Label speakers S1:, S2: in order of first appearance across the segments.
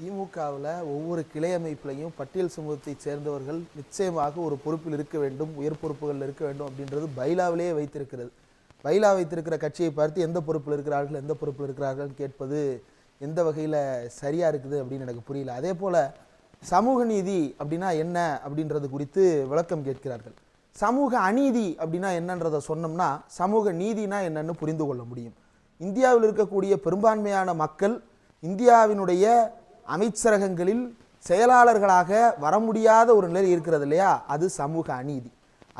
S1: திமுகவில் ஒவ்வொரு கிளை அமைப்புலையும் பட்டியல் சமூகத்தை சேர்ந்தவர்கள் நிச்சயமாக ஒரு பொறுப்பில் இருக்க வேண்டும் உயர் பொறுப்புகளில் இருக்க வேண்டும் அப்படின்றது பைலாவிலேயே வைத்திருக்கிறது. பைலா வைத்திருக்கிற கட்சியை பார்த்து எந்த பொறுப்பில் இருக்கிறார்கள் எந்த பொறுப்பில் இருக்கிறார்கள் கேட்பது எந்த வகையில் சரியாக இருக்குது அப்படின்னு எனக்கு புரியல. அதே போல் சமூக நீதி அப்படின்னா என்ன அப்படின்றது குறித்து விளக்கம் கேட்கிறார்கள். சமூக அநீதி அப்படின்னா என்னன்றதை சொன்னோம்னா சமூக நீதினா என்னன்னு புரிந்து கொள்ள முடியும். இந்தியாவில் இருக்கக்கூடிய பெரும்பான்மையான மக்கள் இந்தியாவினுடைய அமைச்சரகங்களில் செயலாளர்களாக வர முடியாத ஒரு நிலை இருக்கிறது இல்லையா? அது சமூக அநீதி.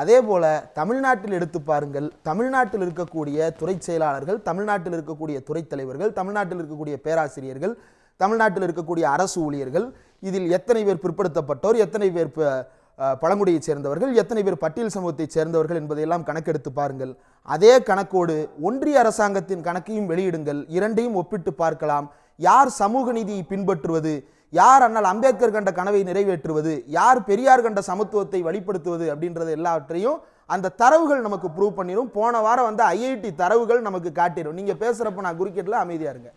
S1: அதே போல தமிழ்நாட்டில் எடுத்து பாருங்கள். தமிழ்நாட்டில் இருக்கக்கூடிய துறை செயலாளர்கள் தமிழ்நாட்டில் இருக்கக்கூடிய துறை தலைவர்கள் தமிழ்நாட்டில் இருக்கக்கூடிய பேராசிரியர்கள் தமிழ்நாட்டில் இருக்கக்கூடிய அரசு ஊழியர்கள் இதில் எத்தனை பேர் பிற்படுத்தப்பட்டோர் எத்தனை பேர் பழங்குடியைச் சேர்ந்தவர்கள் எத்தனை பேர் பட்டியல் சமூகத்தைச் சேர்ந்தவர்கள் என்பதையெல்லாம் கணக்கெடுத்து பாருங்கள். அதே கணக்கோடு ஒன்றிய அரசாங்கத்தின் கணக்கையும் வெளியிடுங்கள். இரண்டையும் ஒப்பிட்டு பார்க்கலாம். யார் சமூக நீதியை பின்பற்றுவது? யார் அண்ணல் அம்பேத்கர் கண்ட கனவை நிறைவேற்றுவது? யார் பெரியார் கண்ட சமத்துவத்தை வழிப்படுத்துவது அப்படின்றது எல்லாவற்றையும் அந்த தரவுகள் நமக்கு ப்ரூவ் பண்ணிடும் போன வாரம் வந்து ஐஐடி தரவுகள் நமக்கு காட்டிடும் நீங்கள் பேசுகிறப்ப நான் குறுக்கிட்டில் அமைதியாக இருங்க.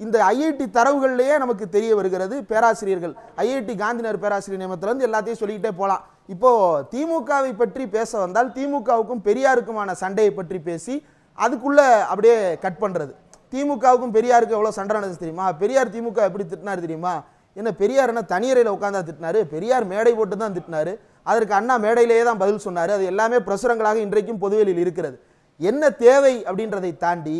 S1: இந்த ஐஐடி தரவுகள்லேயே நமக்கு தெரிய வருகிறது பேராசிரியர்கள். ஐஐடி காந்திநகர் பேராசிரியர் நியமனத்திலிருந்து எல்லாத்தையும் சொல்லிக்கிட்டே போகலாம் இப்போது திமுகவை பற்றி பேச வந்தால் திமுகவுக்கும் பெரியாருக்குமான சண்டையை பற்றி பேசி அதுக்குள்ளே அப்படியே கட் பண்ணுறது திமுகவுக்கும் பெரியாருக்கு எவ்வளோ சண்டை நடந்துச்சு தெரியுமா? பெரியார் திமுக எப்படி திட்டினார் தெரியுமா? என்ன பெரியார் என்ன தனியறையில் உட்காந்தா திட்டினாரு? பெரியார் மேடை போட்டு தான் திட்டினார். அதற்கு அண்ணா மேடையிலேயே தான் பதில் சொன்னார். அது எல்லாமே பிரசுரங்களாக இன்றைக்கும் பொதுவெளியில் இருக்கிறது. என்ன தேவை அப்படின்றதை தாண்டி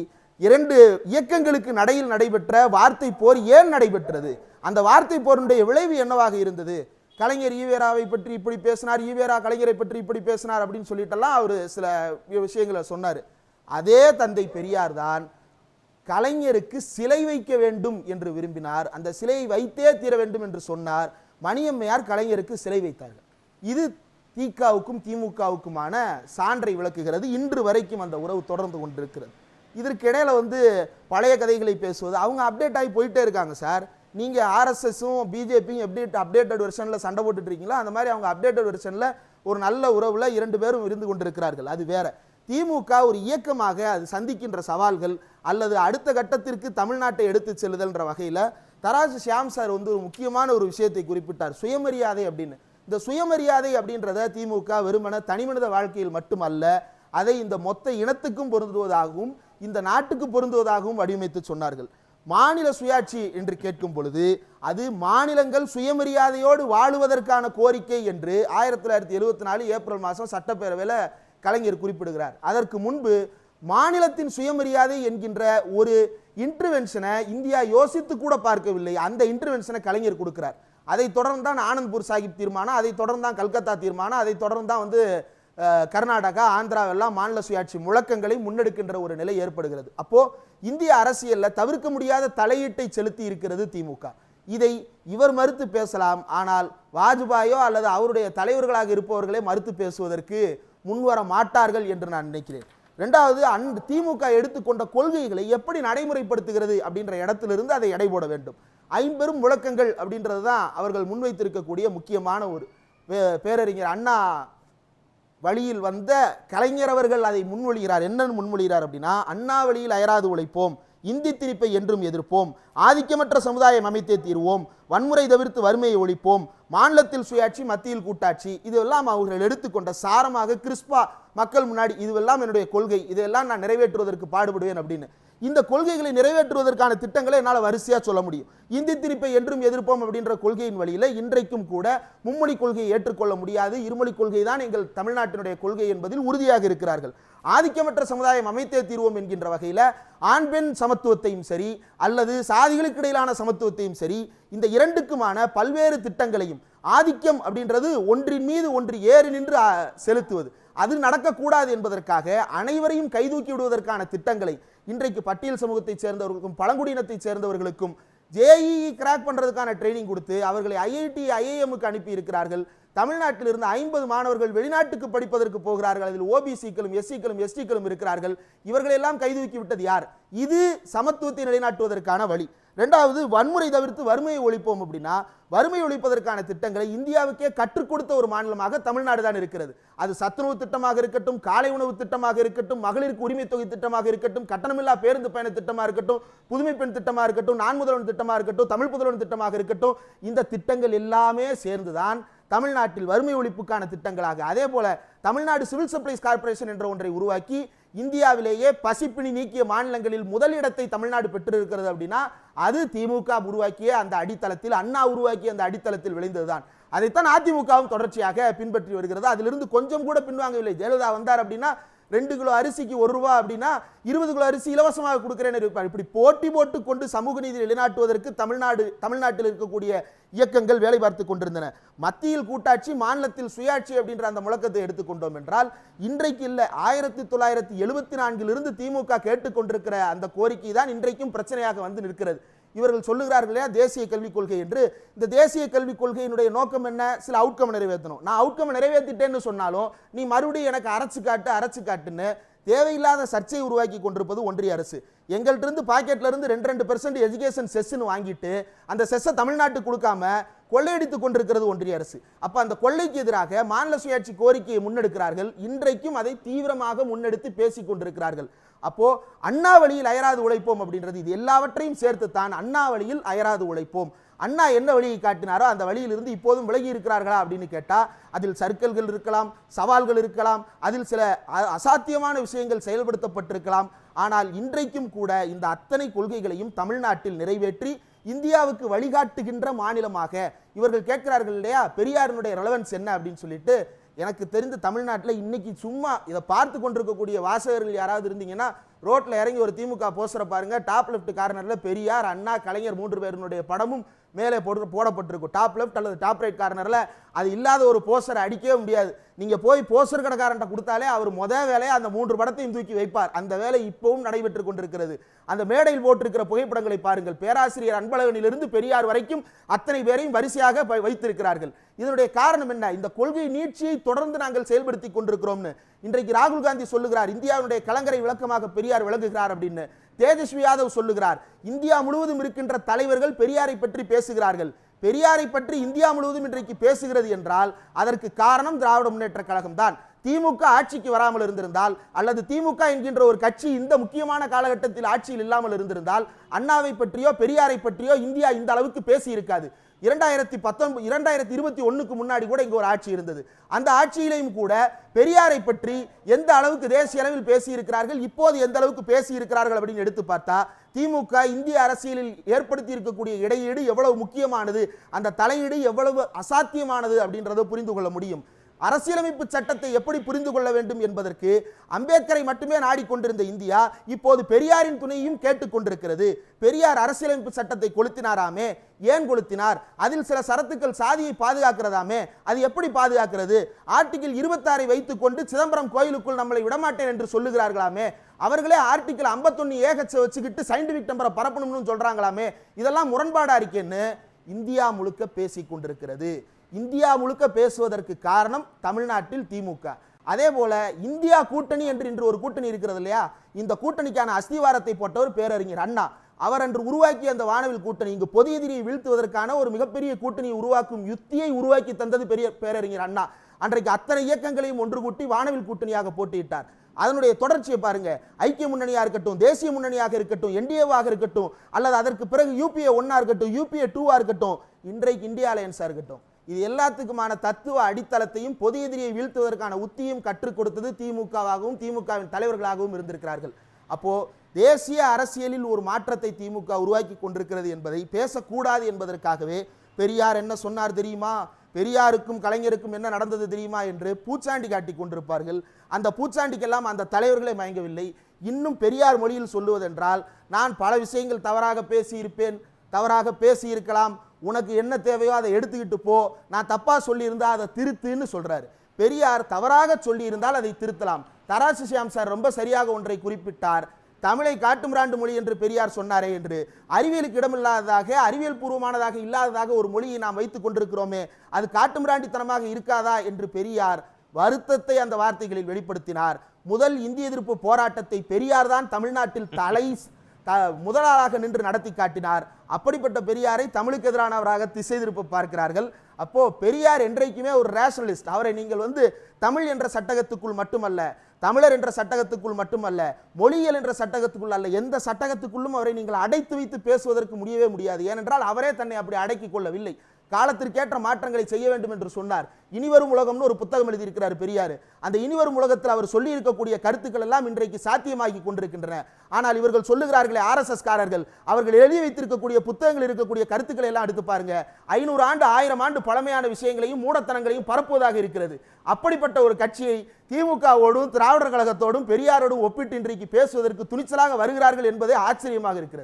S1: இரண்டு இயக்கங்களுக்கு நடையில் நடைபெற்ற வார்த்தை போர் ஏன் நடைபெற்றது? அந்த வார்த்தை போரினுடைய விளைவு என்னவாக இருந்தது? கலைஞர் ஈவேராவை பற்றி இப்படி பேசினார் ஈவேரா கலைஞரை பற்றி இப்படி பேசினார் அப்படின்னு சொல்லிட்டெல்லாம் அவர் சில விஷயங்களை சொன்னார். அதே தந்தை பெரியார் தான் கலைஞருக்கு சிலை வைக்க வேண்டும் என்று விரும்பினார். அந்த சிலையை வைத்தே தீர வேண்டும் என்று சொன்னார். மணியம்மையார் கலைஞருக்கு சிலை வைத்தார்கள். இது திகாவுக்கும் திமுகவுக்குமான சான்றை விளக்குகிறது. இன்று வரைக்கும் அந்த உறவு தொடர்ந்து கொண்டிருக்கிறது. இதற்கு இடையில வந்து பழைய கதைகளை பேசுவது அவங்க அப்டேட் ஆகி போயிட்டே இருக்காங்க சார் நீங்க ஆர்எஸ்எஸும் பிஜேபியும் எப்படி அப்டேட்டட் வெர்ஷனில் சண்டை போட்டுட்டு இருக்கீங்களோ? அந்த மாதிரி அவங்க அப்டேட்டட் வெர்ஷனில் ஒரு நல்ல உறவுல இரண்டு பேரும் இருந்து கொண்டிருக்கிறார்கள். அது வேற. திமுக ஒரு இயக்கமாக அது சந்திக்கின்ற சவால்கள் அல்லது அடுத்த கட்டத்திற்கு தமிழ்நாட்டை எடுத்து செல்லுதல்ன்ற வகையில் தராசு ஷியாம் சார் வந்து ஒரு முக்கியமான ஒரு விஷயத்தை குறிப்பிட்டார். சுயமரியாதை அப்படின்னு. இந்த சுயமரியாதை அப்படின்றத திமுக வெறுமன தனிமனித வாழ்க்கையில் மட்டுமல்ல அதை இந்த மொத்த இனத்துக்கும் பொருந்துவதாகவும் இந்த நாட்டுக்கு பொருந்துவதாகவும் வடிவமைத்து சொன்னார்கள். மாநில சுயாட்சி என்று கேட்கும் பொழுது அது மாநிலங்கள் சுயமரியாதையோடு வாழுவதற்கான கோரிக்கை என்று ஆயிரத்தி தொள்ளாயிரத்தி எழுபத்தி நாலு ஏப்ரல் மாதம் சட்டப்பேரவையில் கலைஞர் குறிப்பிடுகிறார். அதற்கு முன்பு மாநிலத்தின் சுயமரியாதை என்கின்ற ஒரு இன்டர்வென்ஷனை இந்தியா யோசித்து கூட பார்க்கவில்லை. அந்த இன்டர்வென்ஷனை கலைஞர் கொடுக்கிறார். அதை தொடர்ந்து தான் ஆனந்த்பூர் சாஹிப் தீர்மானம் அதை தொடர்ந்து தான் கல்கத்தா தீர்மானம் அதை தொடர்ந்து தான் வந்து கர்நாடகா ஆந்திராவெல்லாம் மாநில சுயாட்சி முழக்கங்களை முன்னெடுக்கின்ற ஒரு நிலை ஏற்படுகிறது. அப்போ இந்திய அரசியலில் தவிர்க்க முடியாத தலையீட்டை செலுத்தி இருக்கிறது திமுக. இதை இவர் மறுத்து பேசலாம். ஆனால் வாஜ்பாயோ அல்லது அவருடைய தலைவர்களாக இருப்பவர்களே மறுத்து பேசுவதற்கு முன்வர மாட்டார்கள் என்று நான் நினைக்கிறேன். ரெண்டாவது அன் திமுக எடுத்துக்கொண்ட கொள்கைகளை எப்படி நடைமுறைப்படுத்துகிறது அப்படின்ற இடத்திலிருந்து அதை எடை போட வேண்டும். ஐம்பெரும் முழக்கங்கள் அப்படின்றது தான் அவர்கள் முன்வைத்திருக்கக்கூடிய முக்கியமான ஒரு பே- பேரறிஞர் அண்ணா வழியில் வந்த கலைஞர் அவர்கள் அதை முன்மொழிகிறார். என்னன்னு முன்மொழிகிறார் அப்படின்னா அண்ணா வழியில் அயராது உழைப்போம். இந்தி திணிப்பை என்றும் எதிர்ப்போம். ஆதிக்கமற்ற சமுதாயம் அமைத்தே தீர்வோம். வன்முறை தவிர்த்து வறுமையை ஒழிப்போம். மாநிலத்தில் சுயாட்சி மத்தியில் கூட்டாட்சி இதெல்லாம் அவர்கள் எடுத்துக்கொண்ட சாரமாக கிறிஸ்பா மக்கள் முன்னாடி இதுவெல்லாம் என்னுடைய கொள்கை. இதெல்லாம் நான் நிறைவேற்றுவதற்கு பாடுபடுவேன் அப்படின்னு. இந்த கொள்கைகளை நிறைவேற்றுவதற்கான திட்டங்களை என்னால் வரிசையாக சொல்ல முடியும். இந்தி திருப்பை என்றும் எதிர்ப்போம் அப்படின்ற கொள்கையின் வழியில் இன்றைக்கும் கூட மும்மொழி கொள்கையை ஏற்றுக்கொள்ள முடியாது. இருமொழி கொள்கை தான் எங்கள் தமிழ்நாட்டினுடைய கொள்கை என்பதில் உறுதியாக இருக்கிறார்கள். ஆதிக்கமற்ற சமுதாயம் அமைத்தே தீர்வோம் என்கின்ற வகையில் ஆண் பெண் சமத்துவத்தையும் சரி அல்லது சாதிகளுக்கு இடையிலான சமத்துவத்தையும் சரி இந்த இரண்டுக்குமான பல்வேறு திட்டங்களையும் ஆதிக்கம் அப்படின்றது ஒன்றின் மீது ஒன்று ஏறி நின்று செலுத்துவது. அது நடக்கக்கூடாது என்பதற்காக அனைவரையும் கைதூக்கி விடுவதற்கான திட்டங்களை இன்றைக்கு பட்டியல் சமூகத்தைச் சேர்ந்தவர்களுக்கும் பழங்குடியினத்தைச் சேர்ந்தவர்களுக்கும் ஜேஇஇ கிராக் பண்ணுறதுக்கான ட்ரைனிங் கொடுத்து அவர்களை ஐஐடி ஐஐஎம்முக்கு அனுப்பி இருக்கிறார்கள் தமிழ்நாட்டில் இருந்து ஐம்பது மாணவர்கள் வெளிநாட்டுக்கு படிப்பதற்கு போகிறார்கள். அதில் ஓபிசிக்களும் எஸ்சிக்களும் எஸ்டிக்களும் இருக்கிறார்கள். இவர்களெல்லாம் கைதூக்கி விட்டது யார்? இது சமத்துவத்தை நிலைநாட்டுவதற்கான வழி. ரெண்டாவது வன்முறை தவிர்த்து வறுமையை ஒழிப்போம் அப்படின்னா வறுமை ஒழிப்பதற்கான திட்டங்களை இந்தியாவுக்கே கற்றுக் கொடுத்த ஒரு மாநிலமாக தமிழ்நாடு தான் இருக்கிறது. அது சத்துணவு திட்டமாக இருக்கட்டும் காலை உணவு திட்டமாக இருக்கட்டும் மகளிருக்கு உரிமை தொகை திட்டமாக இருக்கட்டும் கட்டணமில்லா பேருந்து பயண திட்டமாக இருக்கட்டும் புதுமை பெண் திட்டமாக இருக்கட்டும் நான் முதல்வன் திட்டமாக இருக்கட்டும் தமிழ் புதல்வன் திட்டமாக இருக்கட்டும் இந்த திட்டங்கள் எல்லாமே சேர்ந்துதான் தமிழ்நாட்டில் வறுமை ஒழிப்புக்கான திட்டங்களாக. அதே போல தமிழ்நாடு சிவில் சப்ளைஸ் கார்ப்பரேஷன் என்ற ஒன்றை உருவாக்கி இந்தியாவிலேயே பசிப்பிணி நீக்கிய மாநிலங்களில் முதலிடத்தை தமிழ்நாடு பெற்றிருக்கிறது அப்படின்னா அது திமுக உருவாக்கிய அந்த அடித்தளத்தில் அண்ணா உருவாக்கிய அந்த அடித்தளத்தில் விளைந்ததுதான். அதைத்தான் அதிமுகவும் தொடர்ச்சியாக பின்பற்றி வருகிறது. அதிலிருந்து கொஞ்சம் கூட பின்வாங்கவில்லை. ஜெயலலிதா வந்தார் அப்படின்னா ரெண்டு கிலோ அரிசிக்கு ஒரு ரூபா அப்படின்னா இருபது கிலோ அரிசி இலவசமாக கொடுக்குறேன்னு இருப்பார் இப்படி போட்டி போட்டு கொண்டு சமூக நீதி நிலைநாட்டுவதற்கு தமிழ்நாடு தமிழ்நாட்டில் இருக்கக்கூடிய இயக்கங்கள் வேலை பார்த்து கொண்டிருந்தன. மத்தியில் கூட்டாட்சி மாநிலத்தில் சுயாட்சி அப்படின்ற அந்த முழக்கத்தை எடுத்துக்கொண்டோம் என்றால் இன்றைக்கு இல்லை ஆயிரத்தி தொள்ளாயிரத்தி எழுபத்தி நான்கிலிருந்து திமுக கேட்டுக்கொண்டிருக்கிற அந்த கோரிக்கை தான் இன்றைக்கும் பிரச்சனையாக வந்து நிற்கிறது. இவர்கள் சொல்லுகிறார்கள் இல்லையா? தேசிய கல்விக் கொள்கை என்று. இந்த தேசிய கல்விக் கொள்கையினுடைய நோக்கம் என்ன? சில அவுட்கம் நிறைவேற்றணும். நான் அவுட்கம் நிறைவேற்றிட்டேன்னு சொன்னாலும் நீ மறுபடியும் எனக்கு அரைச்சு காட்டு அரைச்சு காட்டுன்னு தேவையில்லாத சர்ச்சையை உருவாக்கி கொண்டிருப்பது ஒன்றிய அரசு. எங்கள்கிட்ட இருந்து பாக்கெட்ல இருந்து ரெண்டு ரெண்டு பெர்சன்ட் எஜுகேஷன் செஸ்ன்னு வாங்கிட்டு அந்த செஸ்ஸை தமிழ்நாட்டுக்கு கொடுக்காம கொள்ளையடித்துக் கொண்டிருக்கிறது ஒன்றிய அரசு. அப்ப அந்த கொள்ளைக்கு எதிராக மாநில சுயாட்சி கோரிக்கையை முன்னெடுக்கிறார்கள். இன்றைக்கும் அதை தீவிரமாக முன்னெடுத்து பேசிக் கொண்டிருக்கிறார்கள். அப்போ அண்ணா வழியில் அயராது உழைப்போம் அப்படின்றது இது எல்லாவற்றையும் சேர்த்து தான் அண்ணா வழியில் அயராது உழைப்போம். அண்ணா என்ன வழியை காட்டினாரோ அந்த வழியிலிருந்து இப்போதும் விலகி இருக்கிறார்களா அப்படின்னு கேட்டால் அதில் சர்க்கல்கள் இருக்கலாம் சவால்கள் இருக்கலாம் அதில் சில அ- அசாத்தியமான விஷயங்கள் செயல்படுத்தப்பட்டிருக்கலாம். ஆனால் இன்றைக்கும் கூட இந்த அத்தனை கொள்கைகளையும் தமிழ்நாட்டில் நிறைவேற்றி இந்தியாவுக்கு வழிகாட்டுகின்ற மாநிலமாக இவர்கள் கேட்கிறார்கள் இல்லையா? பெரியாரினுடைய ரெலவன்ஸ் என்ன அப்படின்னு சொல்லிட்டு எனக்கு தெரிந்து தமிழ்நாட்டில் இன்னைக்கு சும்மா இதை பார்த்து கொண்டிருக்கக்கூடிய வாசகர்கள் யாராவது இருந்தீங்கன்னா ரோட்டில் இறங்கி ஒரு திமுக போஸ்டரை பாருங்க டாப் லெஃப்ட் கார்னரில் பெரியார் அண்ணா கலைஞர் மூன்று பேருனுடைய படமும் மேலே போட்டு போடப்பட்டிருக்கும். டாப் லெஃப்ட் அல்லது டாப் ரைட் கார்னரில் அது இல்லாத ஒரு போஸ்டரை அடிக்கவே முடியாது. நீங்கள் போய் போஸ்டர் கடைக்காரன்ட்ட கொடுத்தாலே அவர் மொதல் வேலையை அந்த மூன்று படத்தையும் தூக்கி வைப்பார். அந்த வேலை இப்பவும் நடைபெற்று கொண்டிருக்கிறது. அந்த மேடையில் போட்டிருக்கிற புகைப்படங்களை பாருங்கள். பேராசிரியர் அன்பழகனிலிருந்து பெரியார் வரைக்கும் அத்தனை பேரையும் வரிசையாக வைத்திருக்கிறார்கள். இதனுடைய காரணம் என்ன? இந்த கொள்கை நீட்சியை தொடர்ந்து நாங்கள் செயல்படுத்தி கொண்டிருக்கிறோம்னு. இன்றைக்கு ராகுல் காந்தி சொல்லுகிறார் இந்தியாவுடைய கலங்கரை விளக்கமாக பெரியார் விளங்குகிறார் அப்படின்னு. தேஜஸ்வி யாதவ் சொல்லுகிறார் இந்தியா முழுவதும் இருக்கின்ற தலைவர்கள் பெரியாரை பற்றி பேசுகிறார்கள். பெரியாரை பற்றி இந்தியா முழுவதும் இன்றைக்கு பேசுகிறது என்றால் அதற்கு காரணம் திராவிட முன்னேற்ற கழகம் தான் திமுக ஆட்சிக்கு வராமல் இருந்திருந்தால் அல்லது திமுக என்கின்ற ஒரு கட்சி இந்த முக்கியமான காலகட்டத்தில் ஆட்சியில் இல்லாமல் இருந்திருந்தால் அண்ணாவை பற்றியோ பெரியாரை பற்றியோ இந்தியா இந்த அளவுக்கு பேசி இருக்காது. இரண்டாயிரத்தி பத்தொன்பது இரண்டாயிரத்தி இருபத்தி ஒன்றுக்கு முன்னாடி கூட இங்கே ஒரு ஆட்சி இருந்தது. அந்த ஆட்சியிலையும் கூட பெரியாரை பற்றி எந்த அளவுக்கு தேசிய அளவில் பேசியிருக்கிறார்கள் இப்போது எந்த அளவுக்கு பேசி இருக்கிறார்கள் அப்படின்னு எடுத்து பார்த்தா திமுக இந்திய அரசியலில் ஏற்படுத்தி இருக்கக்கூடிய இடையீடு எவ்வளவு முக்கியமானது அந்த தலையீடு எவ்வளவு அசாத்தியமானது அப்படின்றத புரிந்து கொள்ள முடியும். அரசியலமைப்பு சட்டத்தை எப்படி புரிந்து கொள்ள வேண்டும் என்பதற்கு அம்பேத்கரை மட்டுமே நாடிக்கொண்டிருந்த இந்தியா இப்போது பெரியாரின் துணையும் கேட்டுக்கொண்டிருக்கிறது பெரியார் அரசியலமைப்பு சட்டத்தை கொளுத்தினாராமே? ஏன் கொளுத்தினார்? அதில் சில சரத்துக்கள் சாதியை பாதுகாக்கிறதாமே? அது எப்படி பாதுகாக்கிறது? ஆர்டிகிள் இருபத்தாறை வைத்துக்கொண்டு சிதம்பரம் கோயிலுக்குள் நம்மளை விடமாட்டேன் என்று சொல்லுகிறார்களாமே? அவர்களே ஆர்டிகிள் 51 ஏகச்ச வச்சுக்கிட்டு சயின்டிபிக் நம்பரை பரப்பணும்னு சொல்றாங்களாமே? இதெல்லாம் முரண்பாடா இருக்கேன்னு இந்தியா முழுக்க பேசிக் கொண்டிருக்கிறது. இந்தியா முழுக்க பேசுவதற்கு காரணம் தமிழ்நாட்டில் திமுக. அதே போல இந்தியா கூட்டணி என்று இன்று ஒரு கூட்டணி இருக்கிறது இல்லையா? இந்த கூட்டணிக்கான அஸ்திவாரத்தை போட்டவர் பேரறிஞர் அண்ணா. அவர் அன்று உருவாக்கிய அந்த வானவில் கூட்டணி இங்கு பொது எதிரியை வீழ்த்துவதற்கான ஒரு மிகப்பெரிய கூட்டணியை உருவாக்கும் யுத்தியை உருவாக்கி தந்தது பெரிய பேரறிஞர் அண்ணா. அன்றைக்கு அத்தனை இயக்கங்களையும் ஒன்று கூட்டி வானவில் கூட்டணியாக போட்டியிட்டார். அதனுடைய தொடர்ச்சியை பாருங்க. ஐக்கிய முன்னணியா இருக்கட்டும் தேசிய முன்னணியாக இருக்கட்டும் என்டிஏவாக இருக்கட்டும் அல்லது அதற்கு பிறகு யூபிஏ ஒன்னா இருக்கட்டும் யூபிஏ டூவா இருக்கட்டும் இன்றைக்கு இந்தியா அலையன்ஸா இருக்கட்டும். இது எல்லாத்துக்குமான தத்துவ அடித்தளத்தையும் பொது எதிரியை வீழ்த்துவதற்கான உத்தியும் கற்றுக் கொடுத்தது திமுகவாகவும் திமுகவின் தலைவர்களாகவும் இருந்திருக்கிறார்கள். அப்போ தேசிய அரசியலில் ஒரு மாற்றத்தை திமுக உருவாக்கி கொண்டிருக்கிறது என்பதை பேசக்கூடாது என்பதற்காகவே பெரியார் என்ன சொன்னார் தெரியுமா? பெரியாருக்கும் கலைஞருக்கும் என்ன நடந்தது தெரியுமா? என்று பூச்சாண்டி காட்டிக் கொண்டிருப்பார்கள். அந்த பூச்சாண்டிக்கெல்லாம் அந்த தலைவர்களே மயங்கவில்லை. இன்னும் பெரியார் மொழியில் சொல்லுவதென்றால் நான் பல விஷயங்கள் தவறாக பேசியிருப்பேன் தவறாக பேசியிருக்கலாம் உனக்கு என்ன தேவையோ அதை எடுத்துக்கிட்டு போ. நான் தப்பாக சொல்லியிருந்தா அதை திருத்துன்னு சொல்றாரு. பெரியார் தவறாக சொல்லியிருந்தால் அதை திருத்தலாம். தராசு சியாம் சார் ரொம்ப சரியாக ஒன்றை குறிப்பிட்டார். தமிழை காட்டுமிராண்டு மொழி என்று பெரியார் சொன்னாரே என்று. அறிவியலுக்கு இடமில்லாததாக அறிவியல் பூர்வமானதாக இல்லாததாக ஒரு மொழியை நாம் வைத்துக் கொண்டிருக்கிறோமே அது காட்டுமிராண்டித்தனமாக இருக்காதா என்று பெரியார் வருத்தத்தை அந்த வார்த்தைகளில் வெளிப்படுத்தினார். முதல் இந்திய எதிர்ப்பு போராட்டத்தை பெரியார் தான் தமிழ்நாட்டில் தலை த முதலாளாக நின்று நடத்தி காட்டினார். அப்படிப்பட்ட பெரியாரை தமிழுக்கு எதிரானவராக திசை திருப்ப பார்க்கிறார்கள். அப்போ பெரியார் என்றைக்குமே ஒரு ரேஷனலிஸ்ட் அவரை நீங்கள் வந்து தமிழ் என்ற சட்டகத்துக்குள் மட்டுமல்ல தமிழர் என்ற சட்டகத்துக்குள் மட்டுமல்ல மொழியியல் என்ற சட்டகத்துக்குள் அல்ல எந்த சட்டகத்துக்குள்ளும் அவரை நீங்கள் அடைத்து வைத்து பேசுவதற்கு முடியவே முடியாது. ஏனென்றால் அவரே தன்னை அப்படி அடக்கிக் கொள்ளவில்லை. காலத்திற்கேற்ற மாற்றங்களை செய்ய வேண்டும் என்று சொன்னார். இனிவரும் உலகம்னு ஒரு புத்தகம் எழுதியிருக்கிறார் பெரியார். அந்த இனிவரும் உலகத்தில் அவர் சொல்லி இருக்கக்கூடிய கருத்துக்கள் எல்லாம் இன்றைக்கு சாத்தியமாகி கொண்டிருக்கின்றன. ஆனால் இவர்கள் சொல்லுகிறார்களே ஆர்எஸ்எஸ் காரர்கள் அவர்கள் எழுதி வைத்திருக்கக்கூடிய புத்தகங்கள் இருக்கக்கூடிய கருத்துக்களை எல்லாம் எடுத்து பாருங்க. ஐநூறு ஆண்டு ஆயிரம் ஆண்டு பழமையான விஷயங்களையும் மூடத்தனங்களையும் பரப்புவதாக இருக்கிறது. அப்படிப்பட்ட ஒரு கட்சியை திமுகவோடும் திராவிடர் கழகத்தோடும் பெரியாரோடும் ஒப்பிட்டு இன்றைக்கு பேசுவதற்கு துணிச்சலாக வருகிறார்கள் என்பதே ஆச்சரியமாக இருக்கிறது.